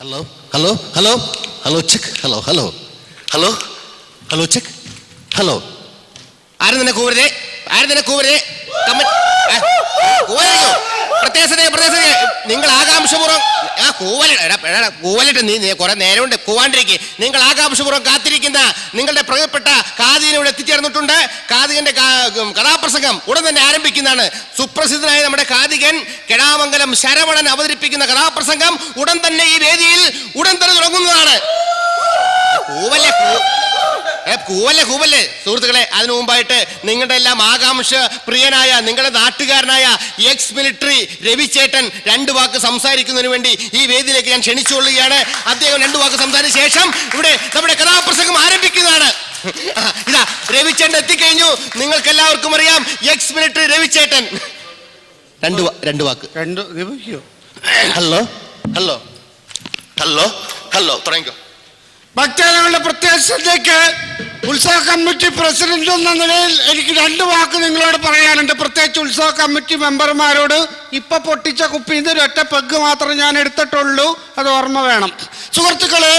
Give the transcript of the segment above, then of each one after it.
Hello hello hello hello check hello hello hello hello check hello ആരും തന്നെ കൂവരുതേ? ആരും തന്നെ കൂവരുതേ? കമ്മ- ആ, കൂവരുതോ? പ്രത്യേകത പ്രത്യേകത നിങ്ങൾ ആകാംക്ഷപൂർവം ആ കൂവല എടാ, കൂവലിട്ട് നീ കുറെ കൊണ്ട് കൂവാണ്ടിരിക്കെ. നിങ്ങൾ ആകാംക്ഷപൂർവം കാത്തിരിക്കുന്ന നിങ്ങളുടെ പ്രിയപ്പെട്ട ഇവിടെ എത്തിച്ചേർന്നിട്ടുണ്ട്. കാതികന്റെ കഥാപ്രസംഗം ഉടൻ തന്നെ ആരംഭിക്കുന്നതാണ്. സുപ്രസിദ്ധനായ നമ്മുടെ കാതികൻ കെടാമംഗലം ശരവണൻ അവതരിപ്പിക്കുന്ന കഥാപ്രസംഗം ഉടൻ തന്നെ ഈ വേദിയിൽ ഉടൻ തന്നെ തുടങ്ങുന്നതാണ്. കൂവല്ലേ കൂ- ഏ, കൂവല്ലേ കൂവല്ലേ സുഹൃത്തുക്കളെ അതിനു മുമ്പായിട്ട് നിങ്ങളുടെ എല്ലാം ആകാംക്ഷ പ്രിയനായ നിങ്ങളുടെ നാട്ടുകാരനായ എക്സ് മിലിറ്ററി രവിചേട്ടൻ രണ്ട് വാക്ക് സംസാരിക്കുന്നതിന് വേണ്ടി ഈ വേദിയിലേക്ക് ഞാൻ ക്ഷണിച്ചുകൊള്ളുകയാണ്. അദ്ദേഹം രണ്ട് വാക്ക് സംസാരിച്ച ശേഷം ഇവിടെ നമ്മുടെ കഥാപ്രസംഗം ആരംഭിക്കുന്നതാണ്. ഇതാ രവിചേട്ടൻ എത്തിക്കഴിഞ്ഞു. നിങ്ങൾക്ക് എല്ലാവർക്കും അറിയാം എക്സ് മിലിറ്ററി രവിചേട്ടൻ രണ്ട് രണ്ട് വാക്ക്. രണ്ട് ഹലോ ഹലോ ഹലോ ഹലോ തുടങ്ങിക്കോ ഭക്തജനങ്ങളുടെ പ്രത്യേകതയ്ക്ക് ഉത്സവ കമ്മിറ്റി പ്രസിഡന്റ് എന്ന നിലയിൽ എനിക്ക് രണ്ട് വാക്ക് നിങ്ങളോട് പറയാനുണ്ട്. പ്രത്യേകിച്ച് ഉത്സവ കമ്മിറ്റി മെമ്പർമാരോട് ഇപ്പൊ പൊട്ടിച്ച കുപ്പി നിന്ന് ഒറ്റ പെഗ് മാത്രം ഞാൻ എടുത്തിട്ടുള്ളൂ. അത് ഓർമ്മ വേണം. സുഹൃത്തുക്കളെ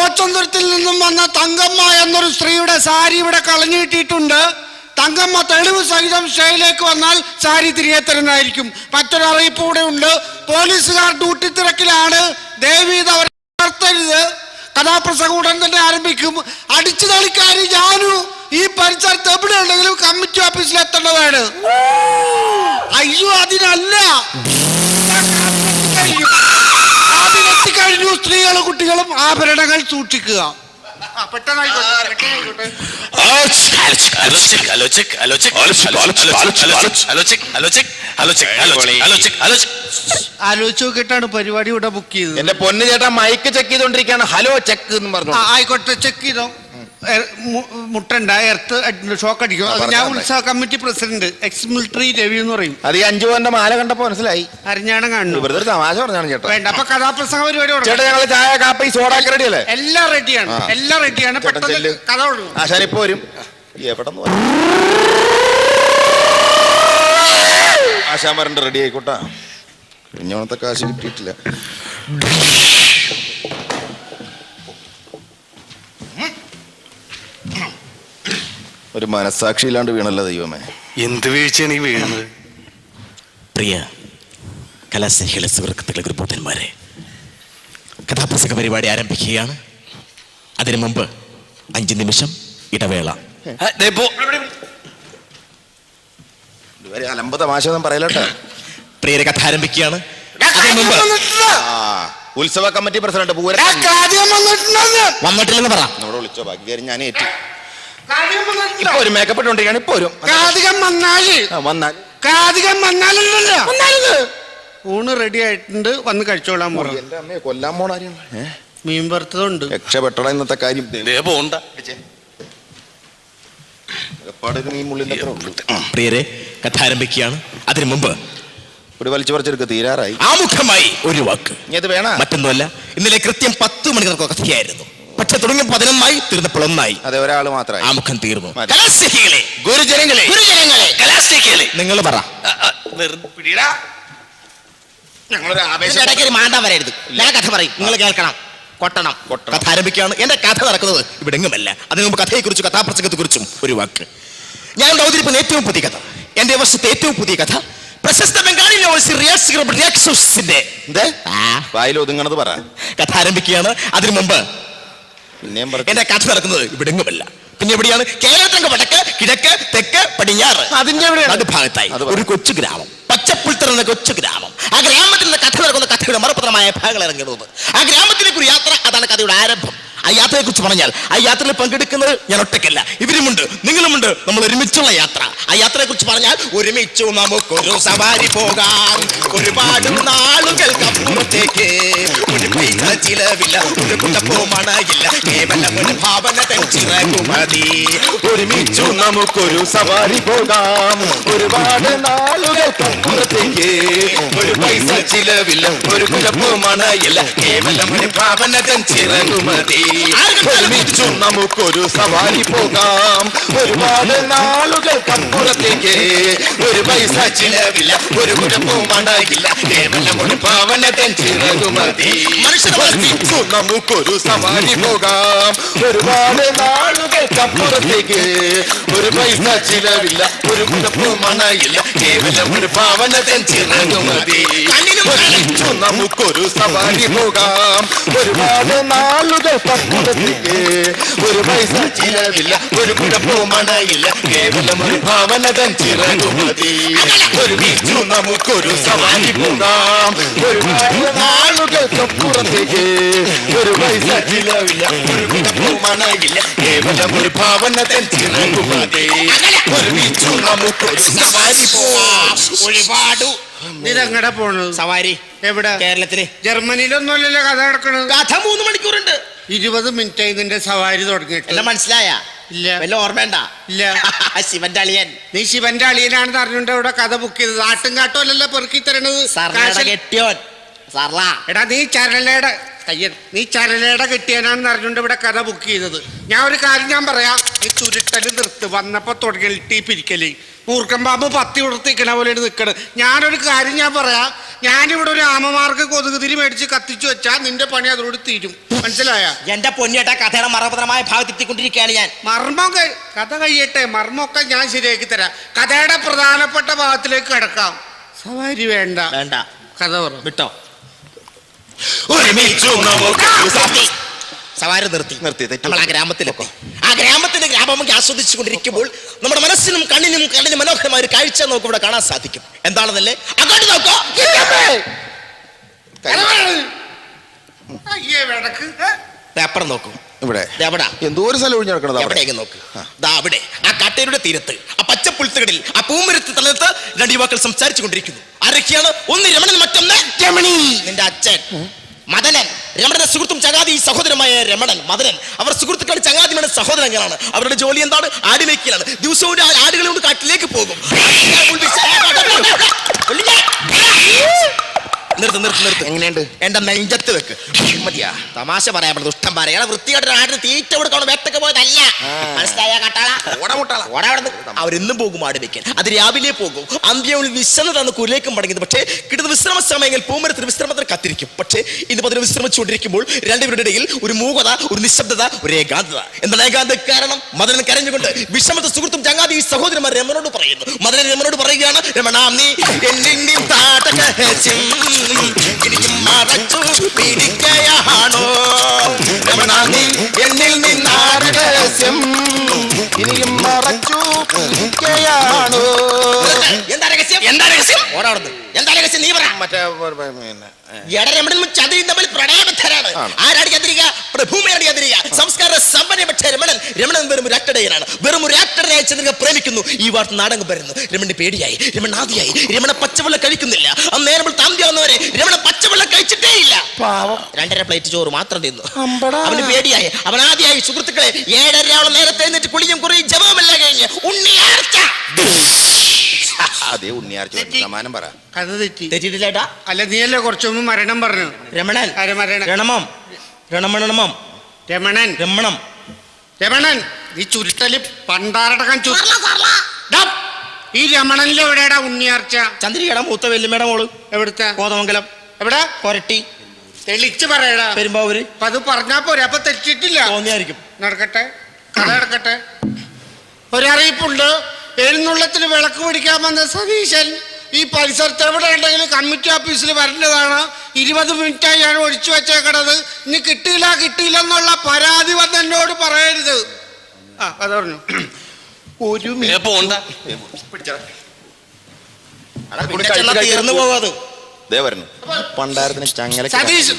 ഓച്ചന്തുരത്തിൽ നിന്നും വന്ന തങ്കമ്മ എന്നൊരു സ്ത്രീയുടെ സാരി ഇവിടെ കളഞ്ഞിട്ടിട്ടുണ്ട് തങ്കമ്മ തെളിവ് സഹിതം സ്റ്റേയിലേക്ക് വന്നാൽ സാരി തിരികെ തരുന്നതായിരിക്കും മറ്റൊരു അറിയിപ്പ് കൂടെ ഉണ്ട്. പോലീസുകാർ ഡ്യൂട്ടി തിരക്കിലാണ്. ദേവീത അവരെ കഥാപ്രസംഗം ഉടൻ തന്നെ ആരംഭിക്കും അടിച്ചു തളിക്കാരി ഞാനു ഈ പരിസരത്ത് എവിടെ ഉണ്ടെങ്കിലും കമ്മിറ്റി ഓഫീസിൽ എത്തേണ്ടതാണ് അയ്യോ അതിനല്ല അതിനെത്തിക്കഴിഞ്ഞു സ്ത്രീകളും കുട്ടികളും ആഭരണങ്ങൾ സൂക്ഷിക്കുക പെട്ടെന്നായിക്കോട്ടെ. ആലോചിച്ച് നോക്കിയിട്ടാണ് പരിപാടി ഇവിടെ ബുക്ക് ചെയ്തത്. എന്റെ പൊന്ന് ചേട്ടാ മൈക്ക് ചെക്ക് ചെയ്തോണ്ടിരിക്കാണ്. ഹലോ ചെക്ക് എന്ന് പറഞ്ഞു. ആ, ആയിക്കോട്ടെ ചെക്ക് ചെയ്തോ. എ- മു- മുട്ടണ്ട എർത്ത് ഷോക്ക് അടിക്കും. അത് ഞാൻ ഉത്സവ committee president ex military Ravi എന്ന് പറയും. അത് ഈ അഞ്ചു പോന്റെ മാല കണ്ടപ്പോ മനസ്സിലായി. അരിഞ്ഞാണം കാണുന്നു വെറുതെ ഒരു തമാശ പറഞ്ഞാണ് ചേട്ടാ. വേണ്ട അപ്പൊ കഥാപ്രസംഗ പരിപാടി തുടങ്ങാം. ചേട്ടാ ഞങ്ങൾ ചായ കാപ്പി സോഡ റെഡി അല്ലേ? എല്ലാം റെഡിയാണ് ആ. എല്ലാം റെഡിയാണ് ചേട്ടൻ പെട്ടെന്ന് ചെല്ല്. കഥ തുടങ്ങും. ആശാൻ ഇപ്പൊ വരും. എവിടെ ആശാൻ വരണ്ട റെഡി ആയിക്കോട്ടാ ഓണത്തെ കാശ് കിട്ടിയിട്ടില്ല. ഒരു മനസാക്ഷി ഇല്ലാണ്ട് വീണല്ലോ ദൈവമേ. എന്ത് വീഴ്ചയാണ് ഈ വീഴുന്നത്? പ്രിയ കലാസ്നേഹികളെ സുഹൃത്തുക്കളെ കുരുപ്പൂട്ടന്മാരെ കഥാപ്രസംഗ പരിപാടി ആരംഭിക്കുകയാണ്. അതിനു മുമ്പ് അഞ്ച് നിമിഷം ഇടവേള. ഇതുവരെ അലമ്പ തമാശ ഒന്നും പ്രിയരെ കഥ ആരംഭിക്കുകയാണ് അതിനു മുമ്പ് ആ ഉത്സവ കമ്മിറ്റി പ്രസിഡന്റ് പൂര വന്നിട്ടില്ലെന്ന് പറ. നമ്മളോട് വിളിച്ചോ ബാക്കി കാര്യം ഞാൻ ഏറ്റു. ഇപ്പൊ ഒരു മേക്കപ്പ് ഇട്ടുകൊണ്ടിരിക്കുകയാണ് ഇപ്പൊ വരും കാതികം വന്നാൽ ആ, വന്നാൽ കാതികം വന്നാലല്ലോ ഊണ് റെഡി ആയിട്ടുണ്ട് വന്ന് കഴിച്ചോളാൻ പറഞ്ഞു എന്റെ അമ്മയെ കൊല്ലാൻ പോണ മീൻ വറുത്തതുണ്ട്. രക്ഷപ്പെട്ടണ ഇന്നത്തെ കാര്യം. ദേ പോണ്ട. പ്രിയരെ കഥ ആരംഭിക്കുകയാണ്. അതിനു മുമ്പ് ഒരു വലിച്ചു പറിച്ചെടുക്ക് തീരാറായി. ആമുഖമായി ഒരു വാക്ക്. ഇനി അത് വേണ? മറ്റൊന്നുമല്ല ഇന്നലെ കൃത്യം പത്ത് മണിക്ക് കഥയായിരുന്നു. പക്ഷെ തുടങ്ങി പതിനൊന്നായി തീർന്നപ്പോൾ ഒന്നായി. അതെ ഒരാൾ മാത്രമായി. ആമുഖം തീർന്നു. ഗുരുജനങ്ങളെ. ഗുരുജനങ്ങളെ. നിങ്ങൾ പറ. മാണ്ടാൻ വരരുത്. ഞാൻ കഥ പറയും. നിങ്ങൾ കേൾക്കണം. കൊട്ടണം. കഥ ആരംഭിക്കുകയാണ്. എന്റെ കഥ നടക്കുന്നത് ഇവിടെ എങ്ങുമല്ല അതിനു മുമ്പ് കഥയെക്കുറിച്ചും കഥാപ്രസംഗത്തെക്കുറിച്ചും ഒരു വാക്ക്. ഞാൻ അവതരിപ്പിന് അവതരിപ്പിക്കുന്ന ഏറ്റവും പുതിയ കഥ. എന്റെ വർഷത്തെ ഏറ്റവും പുതിയ കഥ. പ്രശസ്ത ബംഗാളി നോവൽസിന്റെ വായിൽ ഒതുങ്ങണത് പറ. കഥ ആരംഭിക്കുകയാണ്. അതിനു മുമ്പ് എന്റെ കഥ നടക്കുന്നത് ഇവിടെ എങ്ങുമല്ല പിന്നെ എവിടെയാണ്? കേരളത്തിന്റെ വടക്ക് കിഴക്ക് തെക്ക് പടിഞ്ഞാറ്. അതിന്റെ? നടുഭാഗത്തായി അത് ഭാഗത്തായി. ഒരു കൊച്ചു ഗ്രാമം. പച്ചപ്പുൽത്തറ എന്ന കൊച്ചു ഗ്രാമം. ആ ഗ്രാമത്തിൽ നിന്ന് കഥ നടക്കുന്ന കഥയുടെ മറുപത്രമായ ഭാഗങ്ങൾ ഇറങ്ങുന്നത്. ആ ഗ്രാമത്തിലേക്ക് ഒരു യാത്ര അതാണ് കഥയുടെ ആരംഭം. ആ യാത്രയെ കുറിച്ച് പറഞ്ഞാൽ ആ യാത്രയിൽ പങ്കെടുക്കുന്നത് ഞാൻ ഒറ്റയ്ക്കല്ല. ഇവരുമുണ്ട് നിങ്ങളുമുണ്ട്. നമ്മൾ ഒരുമിച്ചുള്ള യാത്ര. ആ യാത്രയെ കുറിച്ച് പറഞ്ഞാൽ ഒരുമിച്ചു നമുക്കൊരു സവാരി പോകാം. ഒരുപാട് നാളുകൾക്കപ്പുറത്തേക്ക് ഒരു പൈസ ചിലവില്ല ഒരു കുട്ടപ്പോ മണയില്ല. കേവലം ഒരു ഭാവന ചിറകുമതി ഒരുമിച്ചു നമുക്കൊരു സവാരി പോകാം. ഒരുപാട് നാളുകൾക്കപ്പുറത്തേക്ക് ഒരു പൈസ ചിലവില്ല ഒരു കുഴപ്പമണയില്ല കേവലം ഒരു ഭാവനതൻ ചിറകുമതി ഒരുമിച്ചു നമുക്കൊരു സവാരി പോകാം. ഒരുപാട് നാളുകൾക്കപ്പുറത്തേക്ക് ഒരു പൈസ ചിലവില്ല ഒരു കുഴപ്പമണയില്ല കേവലം ഒരു ചിറകുമതി നമുക്കൊരു സമാധി പോകാം. ഒരുപാട് നാളുകൾക്കപ്പുറത്തേക്ക് ഒരു പൈസ ചിലവില്ല ഒരു കുഴപ്പവും ഉണ്ടാകില്ല കേവലം ഒരു പാവനത്തിൽ ചിറകുമതി ഒരുമിച്ചു നമുക്കൊരു സവാരി പോകാം. ഒരുപാട് നാളുകൾക്കപ്പുറത്തേക്ക് ഒരു പൈസ ചിലവില്ല ഒരു കുഴപ്പവും മണയില്ല കേവലം ഒരു ഭാവന തൻ ചിറകുമതി ഒരുമിച്ചു നമുക്കൊരു സവാരി പോകാം. ഒരുപാട് നാളുകൾക്കപ്പുറത്തേക്ക് ഒരു പൈസ ചിലവില്ല ഒരു കുഴപ്പവും മണയില്ല കേവലം ഒരു ഭാവന തൻ ചിറകുമതി ഒരുമിച്ചു നമുക്കൊരു സവാരി പോകാം. ഒരുപാട് ഇതെങ്ങടെ പോണത്. സവാരി എവിടെ? കേരളത്തിൽ. ജർമ്മനിയിലൊന്നുമല്ലല്ലോ കഥ നടക്കണത്. കഥ മൂന്ന് മണിക്കൂറുണ്ട്. ഇരുപത് മിനിറ്റ് ഇതിന്റെ സവാരി തുടങ്ങിയിട്ട്. എല്ലാം മനസ്സിലായ? ഇല്ല. വല്ല ഓർമ്മണ്ട ഇല്ല. ശിവന്റെ അളിയൻ. നീ ശിവന്റെ അളിയനാണെന്ന് അറിഞ്ഞുകൊണ്ട് ഇവിടെ കഥ ബുക്ക് ചെയ്തത്. ആട്ടും കാട്ടും അല്ലല്ലോ പെറുക്കി തരണത്. കാശ്- കെട്ടിയോൻ. സർല എടാ നീ ചരലയുടെ കയ്യൻ നീ ചരലയുടെ കിട്ടിയനാണെന്ന് അറിഞ്ഞുകൊണ്ട് ഇവിടെ കഥ ബുക്ക് ചെയ്തത്. ഞാൻ ഒരു കാര്യം ഞാൻ പറയാം. ഈ ചുരുട്ടൽ നിർത്ത് വന്നപ്പോ തുടങ്ങി പിരിക്കൽ. മൂർക്കം പാമ്പ് പത്തി ഉടുത്തിക്കണ പോലെ നിൽക്കണ് ഞാനൊരു കാര്യം ഞാൻ പറയാം. ഞാനിവിടെ ഒരു ആമമാർക്ക് കൊതുകുതിരി മേടിച്ച് കത്തിച്ചു വെച്ചാൽ നിന്റെ പണി അതോട് തീരും. മനസ്സിലായ? എന്റെ പൊന്നിയേട്ട കഥയുടെ മർമ്മപ്രദമായ ഭാഗത്തെത്തിക്കൊണ്ടിരിക്കുകയാണ് ഞാൻ. മർമ്മം കഥ കഴിയട്ടെ മർമ്മമൊക്കെ ഞാൻ ശരിയാക്കി തരാം. കഥയുടെ പ്രധാനപ്പെട്ട ഭാഗത്തിലേക്ക് കിടക്കാം. സവാരി വേണ്ട. വേണ്ട. കഥ പറ. വിട്ടോ. ഒരുമിച്ചു സവാരി സവാരി നിർത്തി. നിർത്തി, നമ്മൾ ആ ഗ്രാമത്തിലെത്തി. ആ ഗ്രാമത്തിന്റെ ഗ്രാമമൊക്കെ ആസ്വദിച്ചു കൊണ്ടിരിക്കുമ്പോൾ നമ്മുടെ മനസ്സിനും കണ്ണിനും കണ്ണിന് മനോഹരമായ ഒരു കാഴ്ച നമുക്ക് ഇവിടെ കാണാൻ സാധിക്കും. എന്താണെന്നല്ലേ? അങ്ങോട്ട് നോക്കോ? പേപ്പർ നോക്കൂ. ഇവിടെ. എവിടാ എന്തോ ഒരു സ്ഥലം ഒഴിഞ്ഞു കിടക്കണത് അവിടെ. നോക്ക്? ദാ അവിടെ. ആ കാട്ടേരുടെ തീരത്ത് ആ പച്ചപ്പുൽത്തുകളിൽ ആ പൂമരത്ത് തലത്ത് രണ്ട് യുവാക്കൾ സംസാരിച്ചു കൊണ്ടിരിക്കുന്നു ആരൊക്കെയാണ്? ഒന്ന് രമണൻ മറ്റൊന്ന് രമണി. നിന്റെ അച്ഛൻ. മദനൻ. രമണന്റെ സുഹൃത്തും ചങ്ങാതി സഹോദരമായ രമണൻ മദനൻ. അവർ സുഹൃത്തുക്കളുടെ ചങ്ങാതിയുടെ സഹോദരങ്ങളാണ്. അവരുടെ ജോലി എന്താണ്? ആട് മേയ്ക്കലാണ് ദിവസവും ആടുകളെ കൊണ്ട് കാട്ടിലേക്ക് പോകും. നിർത്ത് നിർത്ത് നിർത്ത്. എങ്ങനെയുണ്ട്? എന്റെ നെഞ്ചത്ത് വെക്ക്. മതിയാ തമാശ പറയാൻ പറ്റും ദുഷ്ടം പറയാ വൃത്തിയായിട്ട് തീറ്റ കൊടുക്കണം വേട്ടക്ക് പോയതല്ല. മനസ്സിലായ കാട്ടാള? ഓടമുട്ടാള ഓടാ അവരെന്നും പോകും ആട് വെക്കാൻ. അത് രാവിലെ പോകും. അന്ത്യമുള്ളിൽ വിശ്രമം തന്ന് കുരിലേക്കും മടങ്ങിയത്. പക്ഷേ കിട്ടുന്ന വിശ്രമ സമയങ്ങളിൽ പൂമരത്തിന് വിശ്രമത്തിന് കത്തിരിക്കും. പക്ഷേ ഇന്ന് പതിന് വിശ്രമിച്ചുകൊണ്ടിരിക്കുമ്പോൾ രണ്ടുപേരുടെ ഇടയിൽ ഒരു മൂകത ഒരു നിശബ്ദത ഒരു ഏകാന്തത. എന്താണ് ഏകാന്ത കാരണം മദനൻ കരഞ്ഞുകൊണ്ട് വിഷമത്തെ സുഹൃത്തും ചങ്ങാതി ഈ സഹോദരന്മാർ രമനോട് പറയുന്നു. മദനൻ രമനോട് പറയുകയാണ് രമണാം നീ എന്നിൽ താടകഹസ്യം എനിക്ക് മറച്ചു പിടിക്കയാണോ? രമണ നീ എന്നിൽ ഇനിയും മറച്ചു ഇരിക്കയാണോ? എന്താ രഹസ്യം? എന്താ രഹസ്യം ഓടാടുന്നു എന്താ രഹസ്യം? നീ പറ. മറ്റേ എടരമണനും ചന്ദ്രനും തമ്മിൽ പ്രണയബദ്ധരാണ്. സംസ്കാര സമ്പന്ന രമണൻ രമണൻ വെറും ഒരു അറ്റടയനാണ് വെറും ഒരു അറ്റടനെ അയച്ച് നിങ്ങൾ പ്രേമിക്കുന്നു. ഈ വാർത്ത നാടകം വരുന്നു. രമണൻ പേടിയായി. രമണ ആദിയായി. രമണ പച്ചവെള്ള കഴിക്കുന്നില്ല. അന്ന് നേരം താന്തിയാവുന്നവരെ രമണ പച്ചവെള്ള കഴിച്ചിട്ടേ ഇല്ല രണ്ടര പ്ലേറ്റ് ചോറ് മാത്രം തിന്നു. അവന് പേടിയായി. അവൻ ആദ്യമായി സുഹൃത്തുക്കളെ ഏഴരയോളം നേരത്തെ എന്നിട്ട് കുളിയും കുറയും ജപമെല്ലാം കഴിഞ്ഞ് ഉണ്ണിയാർച്ച. അതേ ഉണ്ണിയാർച്ച സമാനം പറ. കഥ തെറ്റി. തെറ്റിയിട്ടില്ലേട്ടാ അല്ല നീയല്ലേ കുറച്ചൊന്നും മരണം പറഞ്ഞു രമണൻ? രണമം. രണമണമം രമണൻ. രമണം. രമണൻ ഈ ചുരുട്ടൽ പണ്ടാരടക്കം ചു ഡാ, ഈ രമണനിൽ എവിടെയാടാ ഉണ്ണിയാർച്ച? ചന്ദ്രികയുടെ മൂത്ത വെല്ലുമേടെ മോൾ. എവിടുത്തെ? കോതമംഗലം. എവിടെ? കൊരട്ടി. തെളിച്ച് പറയടാ. പെരുമ്പാവൂര്. അപ്പൊ അത് പറഞ്ഞാ പോരെ അപ്പൊ തെറ്റിട്ടില്ല. തോന്നിയായിരിക്കും. നടക്കട്ടെ കഥ നടക്കട്ടെ. ഒരറിയിപ്പുണ്ട്. എഴുന്നള്ളത്തിന് വിളക്ക് പിടിക്കാൻ വന്ന സതീശൻ. ഈ പരിസരത്ത് എവിടെ ഉണ്ടെങ്കിലും കമ്മിറ്റി ഓഫീസിൽ വരേണ്ടതാണ്. ഇരുപത് മിനിറ്റായി ഞാൻ ഒഴിച്ചു വെച്ചേക്കണത്. ഇനി കിട്ടിയില്ല കിട്ടിയില്ല എന്നുള്ള പരാതി വന്ന് എന്നോട് പറയരുത്. ആ അത് പറഞ്ഞു. ഒരു തീർന്നു പണ്ടാരത്തിന് ചങ്ങല സതീശൻ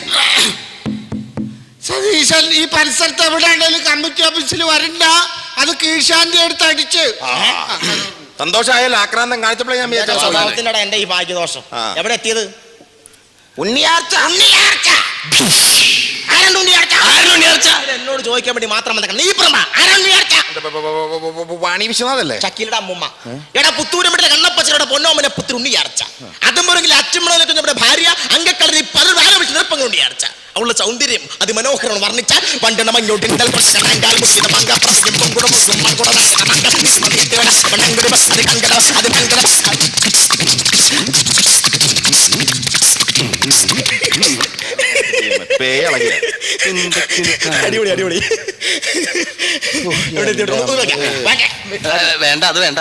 സതീശൻ ഈ പരിസരത്ത് എവിടെ ഉണ്ടെങ്കിലും കമ്മിറ്റി ഓഫീസിൽ വരണ്ട. അത് കീഴ്ശാന്തി എടുത്ത് അടിച്ച്. ആ, സന്തോഷമായാലും ആക്രാന്തം കാണിച്ചപ്പോഴേ ഞാൻ വിചാരിച്ചു അവസാനം. സ്വഭാവത്തിന്റെ എന്റെ ഈ ഭാഗ്യദോഷം. എവിടെ എത്തിയത് ഉണ്ണിയാർച്ച ഉണ്ണിയാർച്ച എന്നോട് ചോദിക്കാൻ വേണ്ടി മാത്രം നീ വാണി വിശ്വനാഥല്ലേ? ചക്കിലിയുടെ അമ്മുമ്മ. എടാ പുത്തൂരമ്പട്ടിലെ കണ്ണപ്പച്ചയുടെ പൊന്നോമനെ പുത്തിരി ഉണ്ണി അരച്ച അതും പോലെങ്കിൽ നമ്മുടെ ഭാര്യ അങ്കക്കളരി പല വാര വിളിച്ച് നിർപ്പങ്ങൾ ഉണ്ണി അരച്ച അവളുടെ സൗന്ദര്യം അതിമനോഹരം വർണിച്ചാൽ പണ്ടെണ്ണ മഞ്ഞോട്ടിൻ തൽപ്പറങ്ങാൽ പേ ഇളകി അടിപൊളി അടിപൊളി. വേണ്ട അത് വേണ്ട?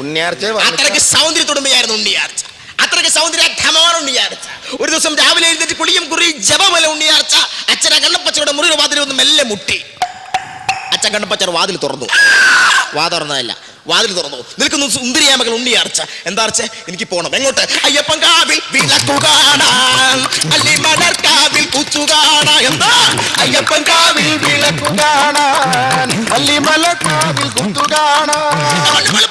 ഉണ്ണിയാർച്ച അത്രയ്ക്ക് സൗന്ദര്യത്തുടുമ്പയായിരുന്നു ഉണ്ണിയാർച്ച. അത്രയ്ക്ക് സൗന്ദര്യ ധമാണ് ഉണ്ണിയാർച്ച. ഒരു ദിവസം രാവിലെ എഴുന്നേറ്റ് കുളിയും കുറി ജപമല ഉണ്ണിയാർച്ച. അച്ഛനെ കണ്ണപ്പച്ചയുടെ മുറിയുടെ വാതിൽ ഒന്ന് മെല്ലെ മുട്ടി. അച്ഛൻ കണ്ണപ്പച്ചയുടെ വാതിൽ തുറന്നു. വാ തുറന്നതല്ല. വാതിൽ തുറന്നു. നിൽക്കുന്നു സുന്ദരിയായ മകൾ ഉണ്ണി അർച്ച എന്താ അർച്ച എനിക്ക് പോണം. എങ്ങോട്ട്? അയ്യപ്പൻ കാവിൽ വിളക്കു കാണാൻ. അല്ലി കാവിൽ കുച്ചു കാണാൻ. എന്താ? അയ്യപ്പൻ കാവിൽ വിളക്കു കാണാൻ.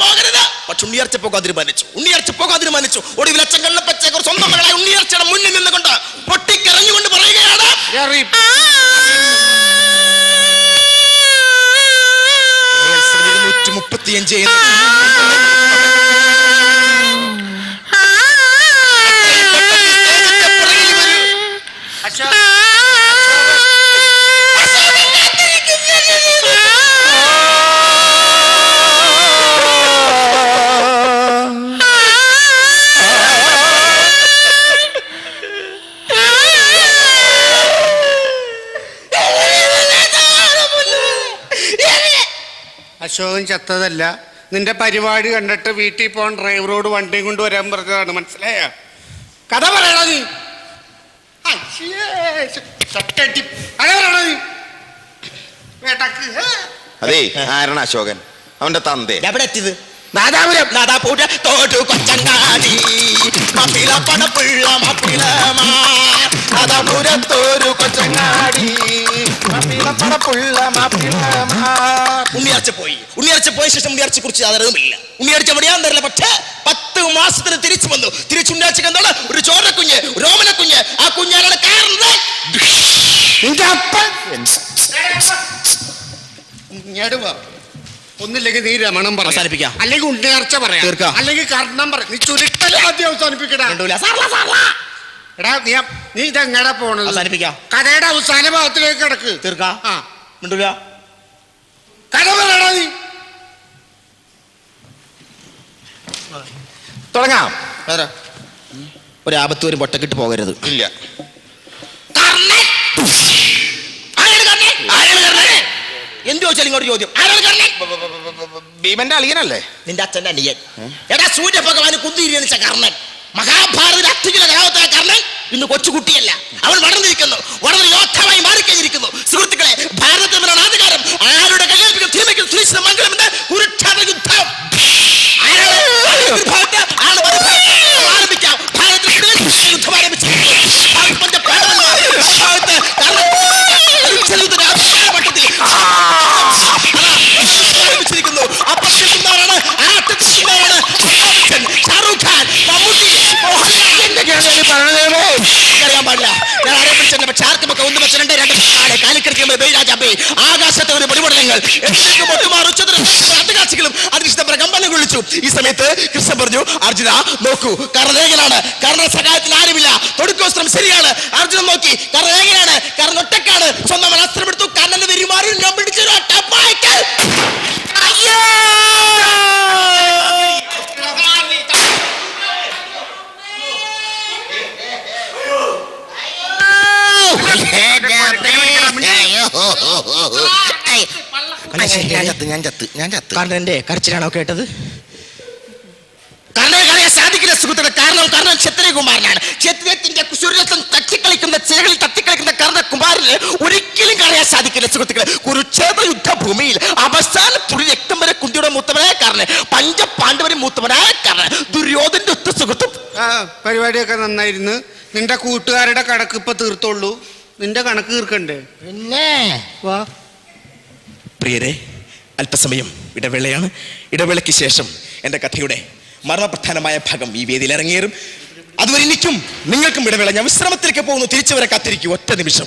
പോകരുത്. പക്ഷെ ഉണ്ണിയർച്ച പോകാൻ തീരുമാനിച്ചു ഉണ്ണിയർച്ച പോകാൻ തീരുമാനിച്ചു ഒടുവിൽ അച്ഛൻ കണ്ണപ്പച്ചേക്കർ സ്വന്തം മകളായ ഉണ്ണിയർച്ചയുടെ മുന്നിൽ നിന്നുകൊണ്ട് പൊട്ടിക്കരഞ്ഞുകൊണ്ട് പറയുകയാണ്. முப்பத்தி அஞ்சு അശോകൻ ചത്തതല്ല. നിന്റെ പരിപാടി കണ്ടിട്ട് വീട്ടിൽ പോകാൻ ഡ്രൈവറോട് വണ്ടിയും കൊണ്ട് വരാൻ പറഞ്ഞതാണ് മനസ്സിലായ? കഥ പറയണ നീ. അതെ. ആരാണ് അശോകൻ? അവന്റെ തന്തേ. എവിടെ എത്തിയത്? നാദാപുരം നാദാപൂര തോട്ടു കൊച്ചങ്ങാടി മപ്പിള പണപ്പിള്ള മപ്പിളമാ നാദാപുരത്തോരു കൊച്ചങ്ങാടി പടപ്പുള്ള ഉണ്ണിയാർച്ച പോയി. ഉണ്ണിയാർച്ച പോയ ശേഷം ഉണ്ണിയാർച്ച കുറിച്ച് അതറിയുമില്ല ഉണ്ണിയാർച്ച എവിടെയാന്ന് അറിയില്ല. പക്ഷേ പത്ത് മാസത്തിന് തിരിച്ചു വന്നു. തിരിച്ചു കണ്ടോ എന്താണ് ഒരു ചോരക്കുഞ്ഞ് രോമന കുഞ്ഞ് ആ കുഞ്ഞാരാണ് കാരണം നിന്റെ അപ്പൻ ഇങ്ങോട്ട് വാ. ഒന്നില്ലെങ്കിൽ നീ രമണം പറ അവസാനിപ്പിക്കാം. അല്ലെങ്കിൽ ഉണ്ണിയാർച്ച പറയാം. തീർക്കാം. അല്ലെങ്കിൽ കർണം പറ. നീ ചുരുട്ടൽ ആദ്യം അവസാനിപ്പിക്കടാ. കണ്ടൂല എടാ നീ നീ ഇതെങ്ങടാ പോണത്? അവസാനിപ്പിക്കാം. കഥയുടെ അവസാന ഭാഗത്തിലേക്ക് കിടക്ക്. തീർക്ക. ആ. മിണ്ടൂല. കഥ പറയടാ നീ. തുടങ്ങാം. ഒരു ആപത്ത് ഒരു പൊട്ടക്കിട്ട് പോകരുത്. ഇല്ല. എന്ത് ചോദിച്ചാലും ഇങ്ങോട്ട് ചോദ്യം. ആരാണ് കർണൻ ഭീമന്റെ അളിയനല്ലേ? നിന്റെ അച്ഛന്റെ അനിയൻ. എടാ സൂര്യഭഗവാന് കുന്തിരിച്ച കർണൻ. മഹാഭാരത അത്യുജന കഥാപാത്ര കർണൻ ഇന്ന് കൊച്ചുകുട്ടിയല്ല. അവൻ വളർന്നിരിക്കുന്നു. കാലിക്കടിക്കുമ്പോൾ ബൈരാജാബേ ആകാശത്തെ ഒരു ഉച്ചത്തിൽ അധികാശികളും അതിനിഷ്ടം പ്രകമ്പനം വിളിച്ചു ഈ സമയത്ത് കൃഷ്ണൻ പറഞ്ഞു അർജുന നോക്കൂ കർണേകനാണ് കർണ സഹായത്തിൽ ആരുമില്ല. തൊടുക്കോസ്ത്രം ശരിയാണ്. അർജുനൻ നോക്കി കർണേകനാണ് കർണ ഒറ്റക്കാണ്. സ്വന്തം അസ്ത്രം എടുത്തു കർണന്റെ പെരുമാറി ഞാൻ പിടിച്ചൊരു അയ്യോ! ഞാൻ ചത്ത് ഞാൻ ചത്ത് ഞാൻ ചത്ത് കർണന്റെ കരച്ചിലാണോ കേട്ടത്? കർണനെ കളയാൻ സാധിക്കില്ല സുഹൃത്തുക്കളെ. കാരണം കർണൻ ക്ഷത്രിയകുമാരനാണ്. ക്ഷത്രിയത്തിന്റെ കുശുരത്വം തട്ടിക്കളിക്കുന്ന ചിലകളിൽ തട്ടിക്കളിക്കുന്ന കർണകുമാരന് ഒരിക്കലും കളയാൻ സാധിക്കില്ല സുഹൃത്തുക്കളെ. കുരുക്ഷേത്ര യുദ്ധഭൂമിയിൽ അവസാന തുള്ളി രക്തം വരെ കുന്തിയുടെ മൂത്തവനായ കർണൻ പഞ്ചപാണ്ഡവരും മൂത്തവനായ കാരണം ദുര്യോധന്റെ ഒത്ത സുഹൃത്തും. ആ പരിപാടിയൊക്കെ നന്നായിരുന്നു. നിന്റെ കൂട്ടുകാരുടെ കണക്ക് ഇപ്പൊ തീർത്തോളൂ നിന്റെ കണക്ക് തീർക്കണ്ടേ? പിന്നെ? വാ. പ്രിയരെ അല്പസമയം ഇടവേളയാണ്. ഇടവേളയ്ക്ക് ശേഷം എന്റെ കഥയുടെ മരണപ്രധാനമായ ഭാഗം ഈ വേദിയിൽ ഇറങ്ങിയേറും അതുവരെ എനിക്കും നിങ്ങൾക്കും ഇടവേള. ഞാൻ വിശ്രമത്തിലേക്ക് പോകുന്നു. തിരിച്ചു വരെ കാത്തിരിക്കും. ഒറ്റ നിമിഷം.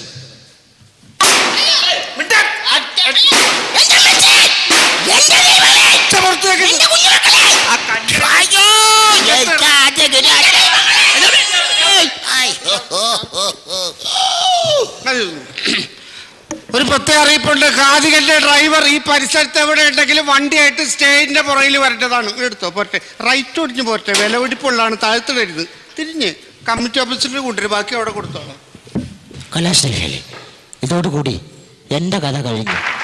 അറിയിപ്പുണ്ട്. കാതികന്റെ ഡ്രൈവർ ഈ പരിസരത്ത് എവിടെ ഉണ്ടെങ്കിലും വണ്ടിയായിട്ട് സ്റ്റേജിന്റെ പുറകിൽ വരേണ്ടതാണ്. എടുത്തോ പോരട്ടെ. റൈറ്റ് ഒടിഞ്ഞു പോരട്ടെ. വില പിടിപ്പുള്ളതാണ് താഴ്ത്തിടരുത് തിരിഞ്ഞ് കമ്മിറ്റി ഓഫീസിൽ കൊണ്ടുവരും ബാക്കി അവിടെ കൊടുത്തോളാം. കലാശ്രീ ഇതോടുകൂടി എന്റെ കഥ കഴിഞ്ഞു.